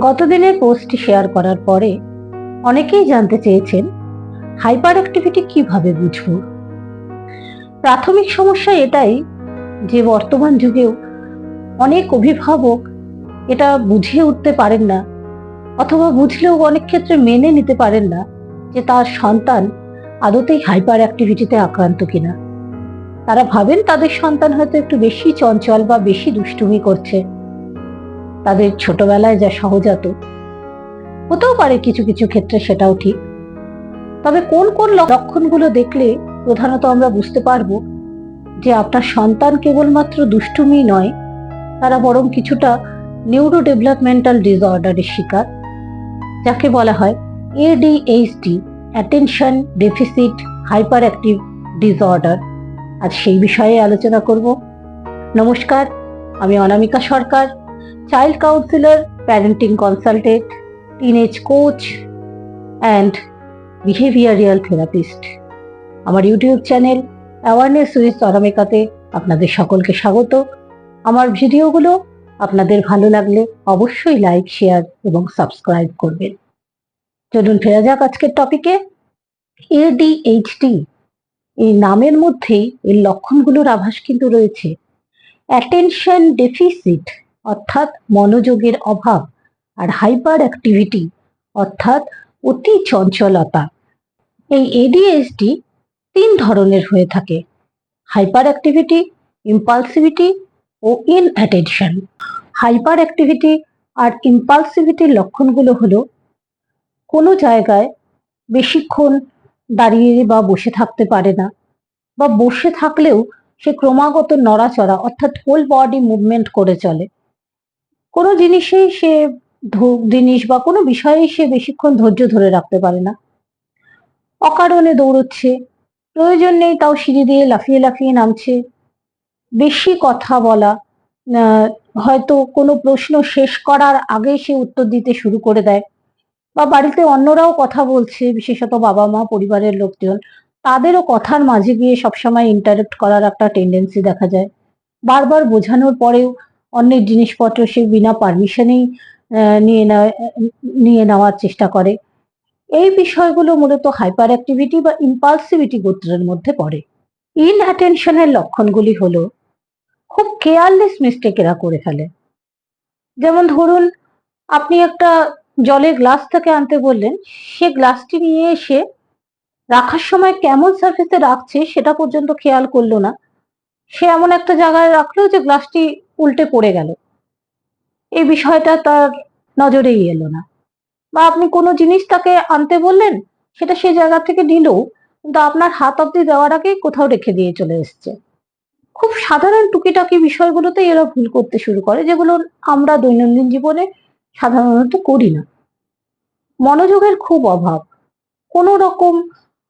গতদিনের পোস্টটি শেয়ার করার পরে অনেকেই জানতে চেয়েছেন হাইপার অ্যাক্টিভিটি কীভাবে বুঝব? প্রাথমিক সমস্যা এটাই যে বর্তমান যুগেও অনেক অভিভাবক এটা বুঝিয়ে উঠতে পারেন না অথবা বুঝলেও অনেক ক্ষেত্রে মেনে নিতে পারেন না যে তার সন্তান আদতেই হাইপার অ্যাক্টিভিটিতে আক্রান্ত কিনা। তারা ভাবেন তাদের সন্তান হয়তো একটু বেশি চঞ্চল বা বেশি দুষ্টুমি করছে। তাদের ছোটবেলায় যা সহজাত, হতেও পারে কিছু কিছু ক্ষেত্রে সেটাও ঠিক। তবে কোন কোন লক্ষণগুলো দেখলে প্রধানত আমরা বুঝতে পারব যে আপনার সন্তান কেবলমাত্র দুষ্টুমি নয়, তারা বরং কিছুটা নিউরো ডেভেলপমেন্টাল ডিসঅর্ডারের শিকার, যাকে বলা হয় ADHD attention deficit hyper active disorder আজ সেই বিষয়ে আলোচনা করব। নমস্কার, আমি Anamika Sarkar. Child counsellor parenting consultant teenage coach and behavioural therapist আমার ইউটিউব চ্যানেল অ্যাওয়ারনেস উইথ অনামিকাতে আপনাদের সকলকে স্বাগত। আমার ভিডিওগুলো আপনাদের ভালো লাগলে অবশ্যই লাইক শেয়ার এবং সাবস্ক্রাইব করবেন। চলুন ফেরা যাক আজকের টপিকে এডিএইচডি এই নামের মধ্যেই এর লক্ষণগুলোর আভাস কিন্তু রয়েছে। অ্যাটেনশন ডেফিসিট অর্থাৎ মনোযোগের অভাব আর হাইপার অ্যাক্টিভিটি অর্থাৎ অতি চঞ্চলতা। এই এডিএসডি তিন ধরনের হয়ে থাকে হাইপার অ্যাক্টিভিটি ইম্পালসিভিটি ও ইন অ্যাটেনশন হাইপার অ্যাক্টিভিটি আর ইম্পালসিভিটির লক্ষণগুলো হলো, কোনো জায়গায় বেশিক্ষণ দাঁড়িয়ে বা বসে থাকতে পারে না বা বসে থাকলেও সে ক্রমাগত নড়াচড়া অর্থাৎ হোল বডি মুভমেন্ট করে চলে। কোনো জিনিসেই সে ধো- জিনিস বা কোনো বিষয়েই সে বেশিক্ষণ ধৈর্য ধরে রাখতে পারে না। অকারণে দৌড়চ্ছে, প্রয়োজন নেই তাও সিঁড়ি দিয়ে লাফিয়ে লাফিয়ে নামছে। বেশি কথা বলা হয়তো কোনো প্রশ্ন শেষ করার আগে সে উত্তর দিতে শুরু করে দেয়। বা বাড়িতে অন্যরাও কথা বলছে, বিশেষত বাবা মা, পরিবারের লোকজন। তাদেরও কথার মাঝে গিয়ে সবসময় ইন্টারেক্ট করার একটা টেন্ডেন্সি দেখা যায়। বারবার বোঝানোর পরেও অন্যের জিনিসপত্র সে বিনা পারমিশনেই নিয়ে নেয় নেওয়ার চেষ্টা করে। এই বিষয়গুলো মূলত হাইপার অ্যাক্টিভিটি বা ইম্পালসিভিটি গোত্রের মধ্যে পড়ে। ইন অ্যাটেনশনের লক্ষণগুলি হলো, খুব কেয়ারলেস মিস্টেক এরা করে ফেলে। যেমন ধরুন, আপনি একটা জলের গ্লাস থেকে আনতে বললেন, সে গ্লাসটি নিয়ে এসে রাখার সময় কেমন সার্ফেসে রাখছে সেটা পর্যন্ত খেয়াল করল না। সে এমন একটা জায়গায় রাখল যে গ্লাসটি উল্টে পড়ে গেল। এই বিষয়টা তার নজরেই এলো না। বা আপনি কোনো জিনিস তাকে আনতে বললেন, সেটা সে জায়গা থেকে নিলেও কিন্তু আপনার হাত অব্দি দেওয়ার আগেই কোথাও রেখে দিয়ে চলে এসছে। খুব সাধারণ টুকিটাকি বিষয়গুলোতে এরা ভুল করতে শুরু করে, যেগুলো আমরা দৈনন্দিন জীবনে সাধারণত করি না। মনোযোগের খুব অভাব। কোনো রকম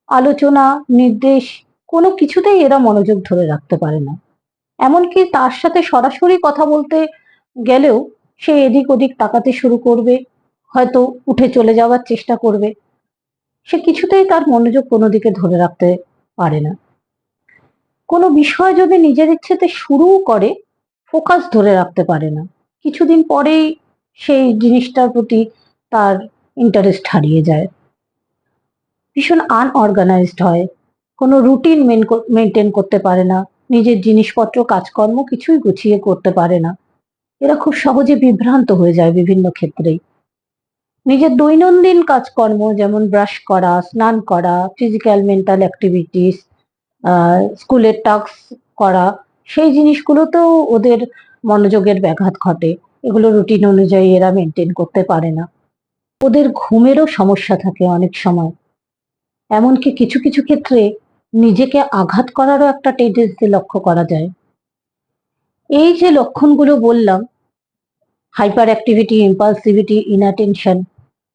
আলোচনা, নির্দেশ কোনো কিছুতেই এরা মনোযোগ ধরে রাখতে পারে না। এমনকি তার সাথে সরাসরি কথা বলতে গেলেও সে এদিক ওদিক তাকাতে শুরু করবে, হয়তো উঠে চলে যাওয়ার চেষ্টা করবে। সে কিছুতেই তার মনোযোগ কোনো দিকে ধরে রাখতে পারে না। কোনো বিষয় যদি নিজের ইচ্ছেতে শুরুও করে, ফোকাস ধরে রাখতে পারে না। কিছুদিন পরেই সেই জিনিসটার প্রতি তার ইন্টারেস্ট হারিয়ে যায়। ভীষণ আনঅর্গানাইজড হয়। কোনো রুটিন মেনটেন করতে পারে না। নিজের জিনিসপত্র, কাজকর্ম কিছুই গুছিয়ে করতে পারে না। এরা খুব সহজে বিভ্রান্ত হয়ে যায় বিভিন্ন ক্ষেত্রেই। নিজের দৈনন্দিন কাজকর্ম যেমন ব্রাশ করা, স্নান করা ফিজিক্যাল মেন্টাল অ্যাক্টিভিটিস স্কুলের টাস্ক করা, সেই জিনিসগুলোতেও ওদের মনোযোগের ব্যাঘাত ঘটে। এগুলো রুটিন অনুযায়ী এরা মেনটেন করতে পারে না। ওদের ঘুমেরও সমস্যা থাকে অনেক সময়। এমনকি কিছু কিছু ক্ষেত্রে নিজেকে আঘাত করারও একটা টেন্ডেন্সি লক্ষ্য করা যায়। এই যে লক্ষণগুলো বললাম হাইপার অ্যাক্টিভিটি ইম্পালসিভিটি ইনঅ্যাটেনশন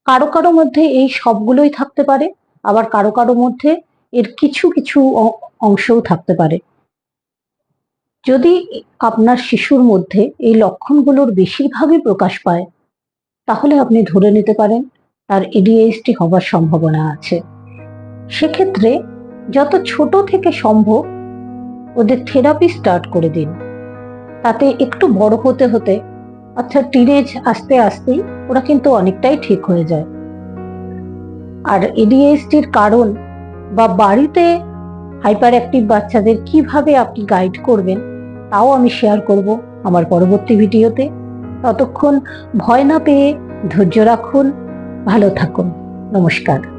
কারও কারও মধ্যে এই সবগুলোই থাকতে পারে, আবার কারও কারও মধ্যে এর কিছু কিছু অংশও থাকতে পারে। যদি আপনার শিশুর মধ্যে এই লক্ষণগুলোর বেশিরভাগই প্রকাশ পায়, তাহলে আপনি ধরে নিতে পারেন, তার এডিএইচডি হবার সম্ভাবনা আছে। সেক্ষেত্রে যত ছোট থেকে সম্ভব ওদের থেরাপি স্টার্ট করে দিন। তাতে একটু বড় হতে হতে অর্থাৎ টিনেজ আসতে আসতেই ওরা কিন্তু অনেকটাই ঠিক হয়ে যায়। আর এডিএসটির কারণ বা বাড়িতে হাইপার অ্যাক্টিভ বাচ্চাদের কীভাবে আপনি গাইড করবেন, তাও আমি শেয়ার করব আমার পরবর্তী ভিডিওতে। ততক্ষণ ভয় না পেয়ে ধৈর্য রাখুন, ভালো থাকুন। নমস্কার।